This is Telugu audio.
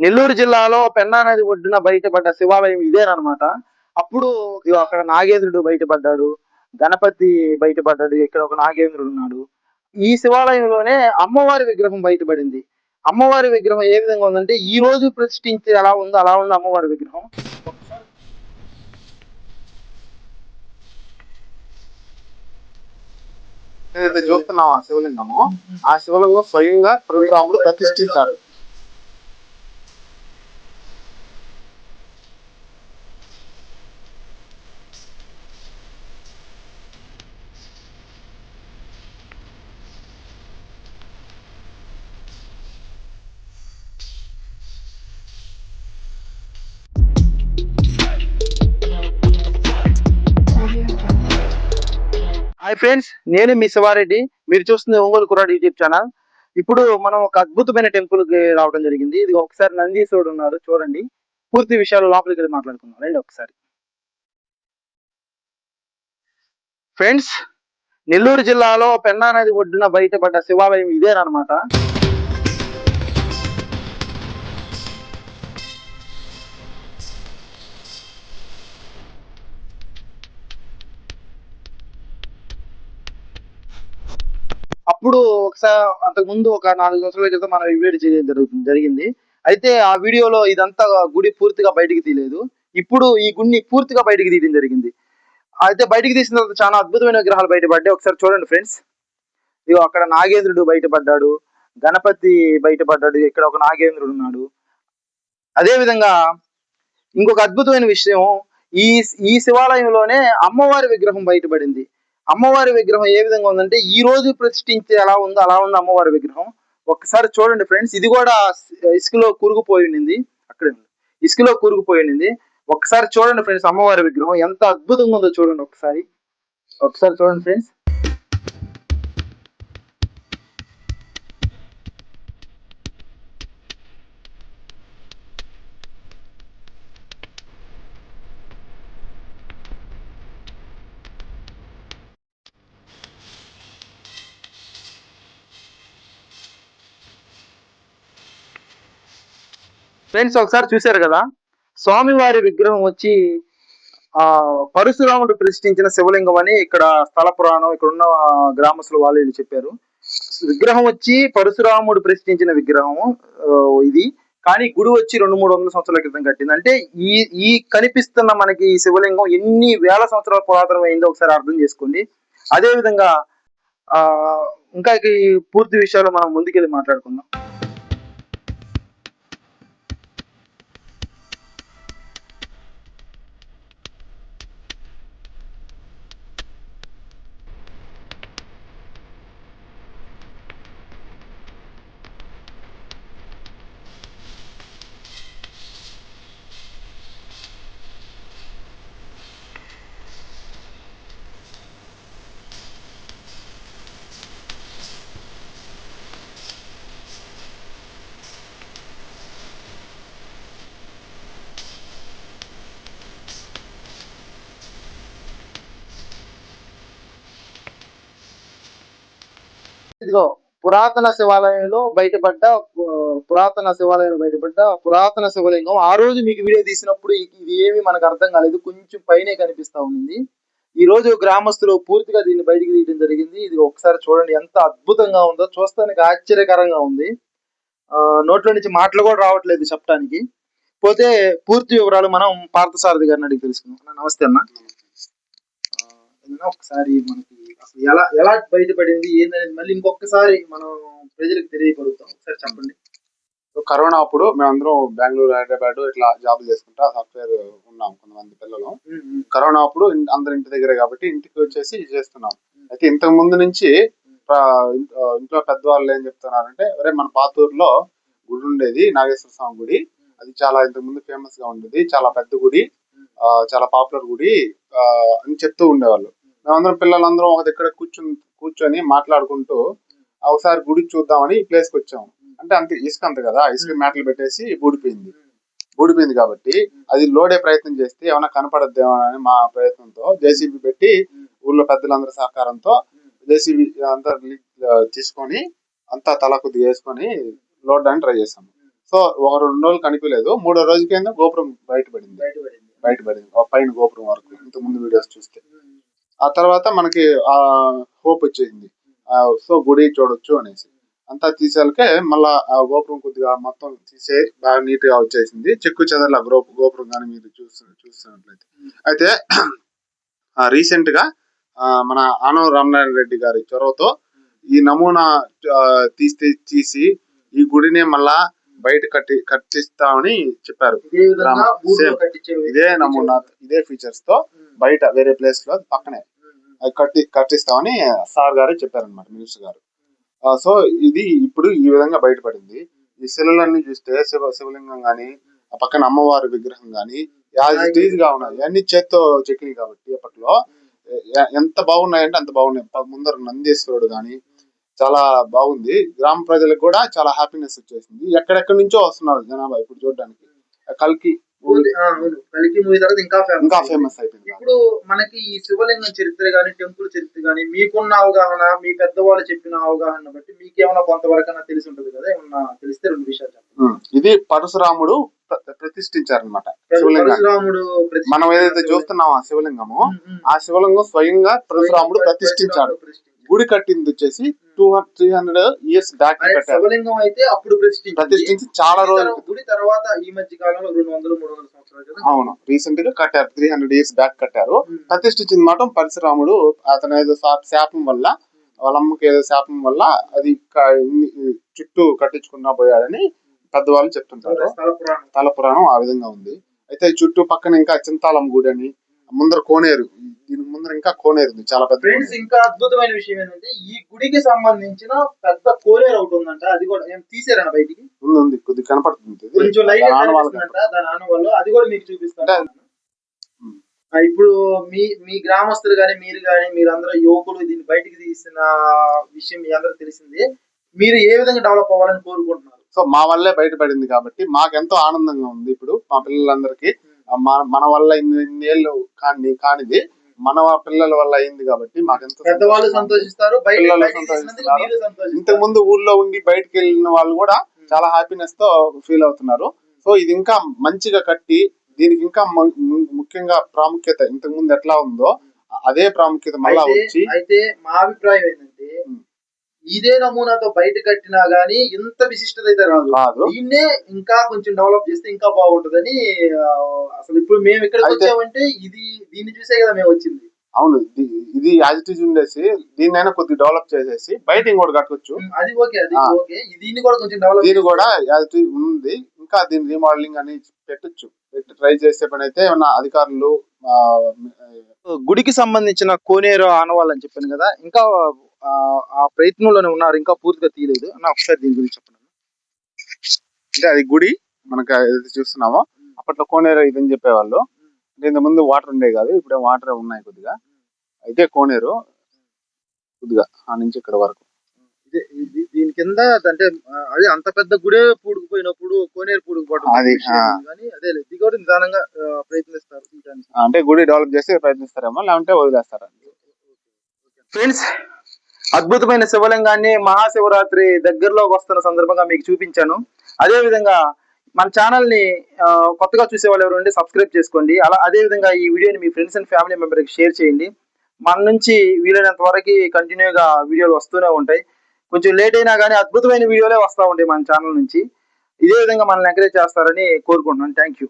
నెల్లూరు జిల్లాలో పెన్నా నది ఒడ్డున బయటపడ్డ శివాలయం ఇదేనమాట అప్పుడు అక్కడ నాగేంద్రుడు బయటపడ్డాడు గణపతి బయటపడ్డాడు ఇక్కడ ఒక నాగేంద్రుడు ఉన్నాడు. ఈ శివాలయంలోనే అమ్మవారి విగ్రహం బయటపడింది. అమ్మవారి విగ్రహం ఏ విధంగా ఉందంటే ఈ రోజు ప్రతిష్ఠించి ఎలా ఉందో అలా ఉంది అమ్మవారి విగ్రహం. చూస్తున్నాం ఆ శివలింగము ఆ శివలింగం స్వయంగా ప్రభురాముడు ప్రతిష్ఠించాడు. హాయ్ ఫ్రెండ్స్ నేను మీ శివారెడ్డి. మీరు చూస్తుంది ఒంగోలు కురాడు యూట్యూబ్ ఛానల్. ఇప్పుడు మనం ఒక అద్భుతమైన టెంపుల్కి రావడం జరిగింది. ఇది ఒకసారి నందీశ్వరుడు ఉన్నారు చూడండి. పూర్తి విషయాలు లోపలికి వెళ్ళి మాట్లాడుకుందాం. రండి ఒకసారి. ఫ్రెండ్స్ నెల్లూరు జిల్లాలో పెన్నా నది ఒడ్డున బయటపడ్డ శివాలయం ఇదేనమాట అప్పుడు ఒకసారి అంతకు ముందు ఒక నాలుగు సంవత్సరాల క్రితం మనం ఈ వీడియో చేయడం జరుగుతుంది జరిగింది. అయితే ఆ వీడియోలో ఇదంతా గుడి పూర్తిగా బయటికి తీయలేదు. ఇప్పుడు ఈ గుడిని పూర్తిగా బయటికి తీయడం జరిగింది. అయితే బయటికి తీసిన తర్వాత చాలా అద్భుతమైన విగ్రహాలు బయటపడ్డాయి. ఒకసారి చూడండి ఫ్రెండ్స్. ఇగో అక్కడ నాగేంద్రుడు బయటపడ్డాడు. గణపతి బయటపడ్డాడు. ఇక్కడ ఒక నాగేంద్రుడు ఉన్నాడు. అదేవిధంగా ఇంకొక అద్భుతమైన విషయం ఈ ఈ శివాలయంలోనే అమ్మవారి విగ్రహం బయటపడింది. అమ్మవారి విగ్రహం ఏ విధంగా ఉందంటే ఈ రోజు ప్రతిష్ఠించే ఎలా ఉందో అలా ఉంది అమ్మవారి విగ్రహం. ఒక్కసారి చూడండి ఫ్రెండ్స్ ఇది కూడా ఇసుకలో కూరుకుపోయి ఉండింది. అక్కడ ఇసుకలో కూరుకుపోయి ఉండింది. ఒక్కసారి చూడండి ఫ్రెండ్స్ అమ్మవారి విగ్రహం ఎంత అద్భుతంగా ఉందో చూడండి ఒకసారి ఒకసారి చూడండి ఫ్రెండ్స్. ఫ్రెండ్స్ ఒకసారి చూశారు కదా? స్వామివారి విగ్రహం వచ్చి ఆ పరశురాముడు ప్రతిష్ఠించిన శివలింగం అని ఇక్కడ స్థల పురాణం ఇక్కడ ఉన్న గ్రామస్తులు వాళ్ళు వీళ్ళు చెప్పారు. విగ్రహం వచ్చి పరశురాముడు ప్రతిష్ఠించిన విగ్రహం ఇది. కానీ గుడి వచ్చి రెండు మూడు వందల సంవత్సరాల క్రితం కట్టింది. అంటే ఈ ఈ కనిపిస్తున్న మనకి ఈ శివలింగం ఎన్ని వేల సంవత్సరాల పురాతనమైందో ఒకసారి అర్థం చేసుకోండి. అదే విధంగా ఆ ఇంకా ఈ పూర్తి విషయాలు మనం ముందుకెళ్ళి మాట్లాడుకుందాం. ఇదిగో పురాతన శివాలయంలో బయటపడ్డ పురాతన శివాలయంలో బయటపడ్డ పురాతన శివలింగం ఆ రోజు మీకు వీడియో తీసినప్పుడు ఇది ఏమి మనకు అర్థం కాలేదు. కొంచెం పైనే కనిపిస్తా ఉంది ఈ రోజు గ్రామస్తులు పూర్తిగా దీన్ని బయటికి తీయడం జరిగింది. ఇది ఒకసారి చూడండి ఎంత అద్భుతంగా ఉందో. చూస్తానికి ఆశ్చర్యకరంగా ఉంది. ఆ నోట్లో నుంచి మాటలు కూడా రావట్లేదు చెప్పడానికి పోతే పూర్తి వివరాలు మనం పార్థసారథి గారిని అడిగి తెలుసుకుందాం. నమస్తే అన్న. ఏదైనా ఒకసారి మనకి అసలు ఎలా ఎలా బయటపడింది ఏందనేది మళ్ళీ ఇంకొకసారి మనం ప్రజలకు తెలియగలుగుతాం ఒకసారి చెప్పండి. కరోనా అప్పుడు మేమందరం బెంగళూరు హైదరాబాద్ ఇట్లా జాబ్ చేసుకుంటా సాఫ్ట్వేర్ ఉన్నాం కొంతమంది పిల్లలు. కరోనా అప్పుడు అందరి ఇంటి దగ్గరే కాబట్టి ఇంటికి వచ్చేసి చేస్తున్నాం. అయితే ఇంతకు ముందు నుంచి ఇంట్లో పెద్దవాళ్ళు ఏం చెప్తున్నారంటే ఒరే మన పాతూరులో గుడి ఉండేది నాగేశ్వర స్వామి గుడి. అది చాలా ఇంతకు ముందు ఫేమస్గా ఉండేది. చాలా పెద్ద గుడి చాలా పాపులర్ గుడి అని చెప్తూ ఉండేవాళ్ళు. మేమందరం పిల్లలందరం ఒక దగ్గర కూర్చుని కూర్చొని మాట్లాడుకుంటూ ఒకసారి గుడి చూద్దామని ఈ ప్లేస్కి వచ్చాము. అంటే అంతే ఇసుక అంత కదా ఇసుక మేటలు పెట్టేసి బూడిపోయింది. బూడిపోయింది కాబట్టి అది లోడే ప్రయత్నం చేస్తే ఏమైనా కనపడద్దేమో అని మా ప్రయత్నంతో జేసీబీ పెట్టి ఊర్లో పెద్దలందరి సహకారంతో జేసీబీ అంతా తీసుకొని అంతా తల కొద్దిగా వేసుకొని లోడడానికి ట్రై చేసాము. సో ఒక రెండు రోజులు కనిపించలేదు. మూడో రోజుకైనా గోపురం బయటపడింది. బయటపడింది. బయటపడింది. ఆ పైన గోపురం వరకు. ఇంత ముందు వీడియోస్ చూస్తే. ఆ తర్వాత మనకి ఆ హోప్ వచ్చేసింది. సో గుడి చూడొచ్చు అనేసి. అంతా తీసేలకే మళ్ళా ఆ గోపురం కొద్దిగా మొత్తం తీసే బాగా నీట్గా వచ్చేసింది. చెక్కు చెదర్ల గోపు గోపురం కానీ మీరు చూస్తు చూస్తున్నట్లయితే. అయితే రీసెంట్గా మన ఆనవ రామనారాయణ రెడ్డి గారి చొరవతో ఈ నమూనా తీస్తే తీసి ఈ గుడిని మళ్ళా బయట కట్టి కట్టిస్తామని చెప్పారు. ఇదే నమూనా ఇదే ఫీచర్స్తో బయట వేరే ప్లేస్లో పక్కనే. అది కట్టి కట్టిస్తామని సార్ గారే చెప్పారనమాట మినిస్టర్ గారు. సో ఇది ఇప్పుడు ఈ విధంగా బయటపడింది. ఈ శిలలన్నీ చూస్తే శివ శివలింగం గాని ఆ పక్కన అమ్మవారి విగ్రహం గాని యాజ్ ఇట్ ఈజ్గా ఉన్నాయి. అన్ని చేత్తో చెక్కినాయి కాబట్టి అప్పట్లో. ఎంత బాగున్నాయంటే అంత బాగున్నాయి. ముందర నందీశ్వరుడు గాని చాలా బాగుంది. గ్రామ ప్రజలకు కూడా చాలా హ్యాపీనెస్ వచ్చేసింది. ఎక్కడెక్కడి నుంచో వస్తున్నారు జనాభా ఇప్పుడు చూడడానికి. కల్కి కలికి మూవీ తర్వాత ఇంకా ఇంకా ఫేమస్ అయిపోయింది. ఇప్పుడు మనకి ఈ శివలింగం చరిత్ర గాని టెంపుల్ చరిత్ర గాని మీకున్న అవగాహన మీ పెద్దవాళ్ళు చెప్పిన అవగాహన బట్టి మీకు ఏమైనా కొంతవరకు తెలిసి ఉంటుంది కదా? ఏమన్నా తెలిస్తే రెండు విషయాలు చెప్పండి. ఇది పరశురాముడు ప్ర- ప్రతిష్ఠించారనమాట పరశురాముడు మనం ఏదైతే శివలింగం. చూస్తున్నాం ఆ శివలింగము. ఆ శివలింగం స్వయంగా పరశురాముడు ప్రతిష్ఠించాడు. గుడి కట్టింది వచ్చేసి two three hundred years back శివలింగం అయితే అప్పుడు ప్రతిష్ఠించి చాలా రోజులు గుడి తర్వాత ఈ మధ్య కాలంలో రెండు వందలు మూడు వందల సంవత్సరాలు అవును. రీసెంట్గా కట్టారు. త్రీ హండ్రెడ్ ఇయర్స్ బ్యాక్ కట్టారు. ప్రతిష్ఠించింది మాత్రం పరశురాముడు అతను ఏదో శాపం వల్ల వాళ్ళ అమ్మకి ఏదో శాపం వల్ల అది చుట్టూ కట్టించుకున్నా పోయాడని పెద్దవాళ్ళు చెప్తుంటారు. తల పురాణం. ఆ విధంగా ఉంది. అయితే చుట్టూ పక్కన ఇంకా చింతాలం గుడి అని ముందర కోనేరు. దీనికి ముందర ఇంకా కోనేరు ఉంది చాలా పెద్ద ఫ్రెండ్స్. ఇంకా అద్భుతమైన విషయం ఏంటంటే ఈ గుడికి సంబంధించిన పెద్ద కోనేరు ఒకటి ఉందంట. అది కూడా ఏం తీసారన్న బయటికి? ఉంది ఉంది. కొద్దిగా కనపడుతుంది. కొంచెం లైట్ దాని ఆనవాళ్ళు కనిపిస్తుందంట. దాని ఆనవాళ్ళు. అది కూడా మీకు చూపిస్తాను. ఇప్పుడు మీ మీ గ్రామస్తులు గాని మీరు గాని మీరందరూ యువకులు దీన్ని బయటికి తీసిన విషయం మీ అందరికి తెలిసింది. మీరు ఏ విధంగా డెవలప్ అవ్వాలని కోరుకుంటున్నారు? సో మా వల్లే బయటపడింది కాబట్టి మాకెంతో ఆనందంగా ఉంది ఇప్పుడు మా పిల్లలందరికీ. మన వల్ల ఇన్ని ఇన్నేళ్ళు కాని కానిది మన పిల్లల వల్ల అయింది కాబట్టి మాకెంతో పెద్దవాళ్ళు. సంతోషిస్తారు పిల్లలు సంతోషిస్తారు ఇంతకు ముందు ఊర్లో ఉండి బయటకు వెళ్ళిన వాళ్ళు కూడా చాలా హ్యాపీనెస్తో ఫీల్ అవుతున్నారు సో ఇది ఇంకా మంచిగా కట్టి దీనికి ఇంకా ముఖ్యంగా ప్రాముఖ్యత ఇంతకు ముందు ఎట్లా ఉందో అదే ప్రాముఖ్యత మళ్ళా వచ్చి అయితే మా అభిప్రాయం ఏంటంటే. ఇదే నమూనాతో బయట కట్టినా గానీ ఇంత విశిష్టత అయితే రాదు. దీన్నే ఇంకా కొంచెం డెవలప్ చేస్తే ఇంకా బాగుంటుందని అసలు ఇప్పుడు మేము ఇక్కడికి అయితే- వచ్చామంటే ఇది దీన్ని చూసే కదా మేము వచ్చింది. అవును ఇది- ఇది యాజ్ ఇట్ ఈజ్ ఉండేసి దీన్నైనా కొద్దిగా డెవలప్ చేసేసి బయట ఇంకోటి కట్టొచ్చు అది ఓకే అది. ఓకే. దీన్ని కూడా కొంచెం డెవలప్ దీని కూడా యాజ్ ఇట్ ఈజ్ ఉంది. ఇంకా దీని రీమోడలింగ్ అని పెట్టొచ్చు. పెట్టి ట్రై చేసే పని అయితే ఏమన్నా అధికారులు గుడికి సంబంధించిన కోనేరు ఆనవాళ్ళు అని చెప్పాను కదా ఇంకా ఆ, ప్రయత్నంలోనే ఉన్నారు ఇంకా పూర్తిగా తీయలేదు. అన్న ఒకసారి దీని గురించి చెప్పండి అంటే అది గుడి మనకు ఏదైతే చూస్తున్నామో అప్పట్లో కోనేరు ఇదని చెప్పేవాళ్ళు. అంటే ఇంత ముందు వాటర్ ఉండే కాదు ఇప్పుడు వాటర్ ఉన్నాయి కొద్దిగా. అయితే కోనేరు కొద్దిగా ఆ నుంచి ఇక్కడ వరకు. దీని కింద అంటే అదే అంత పెద్ద గుడే పూడుకుపోయినప్పుడు కోనేరు పూడుకుపోవడం అది, అదే. ఇది కూడా నిదానంగా ప్రయత్నిస్తారు అంటే గుడి డెవలప్ చేసి ప్రయత్నిస్తారేమో లేకుంటే వదిలేస్తారా ఫ్రెండ్స్ అద్భుతమైన శివలింగాన్ని మహాశివరాత్రి దగ్గరలోకి వస్తున్న సందర్భంగా మీకు చూపించాను. అదేవిధంగా మన ఛానల్ని కొత్తగా చూసే వాళ్ళు ఎవరు ఉంటే సబ్స్క్రైబ్ చేసుకోండి. అలా అదే విధంగా ఈ వీడియోని మీ ఫ్రెండ్స్ అండ్ ఫ్యామిలీ మెంబర్కి షేర్ చేయండి. మన నుంచి వీలైనంత వరకు కంటిన్యూగా వీడియోలు వస్తూనే ఉంటాయి. కొంచెం లేట్ అయినా కానీ అద్భుతమైన వీడియోలే వస్తూ ఉంటాయి మన ఛానల్ నుంచి. ఇదే విధంగా మనల్ని ఎంకరేజ్ చేస్తారని కోరుకుంటున్నాను. Thank you